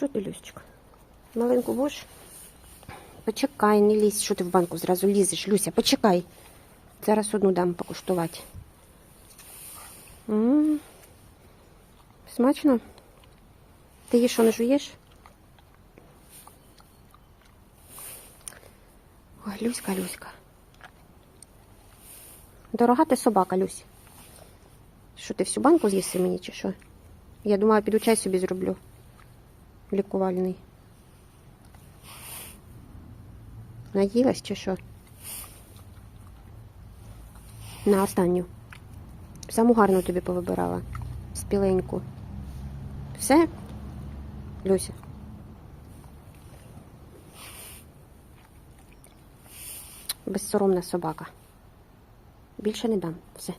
Що ти, Люсечка? Маленьку будеш? Почекай, не лізь, що ти в банку зразу лізеш, Люся, почекай. Зараз одну дам покуштувати. М, Смачно? Ти її що не жуєш? Ой, Люська, Люська. Дорога ти собака, Люсь. Що ти всю банку з'їси мені чи що? Я думала, піду чай собі зроблю. Лікувальний. Наїлась чи що? На останню. Саму гарну тобі повибирала. Спіленьку. Все? Люся. Безсоромна собака. Більше не дам. Все.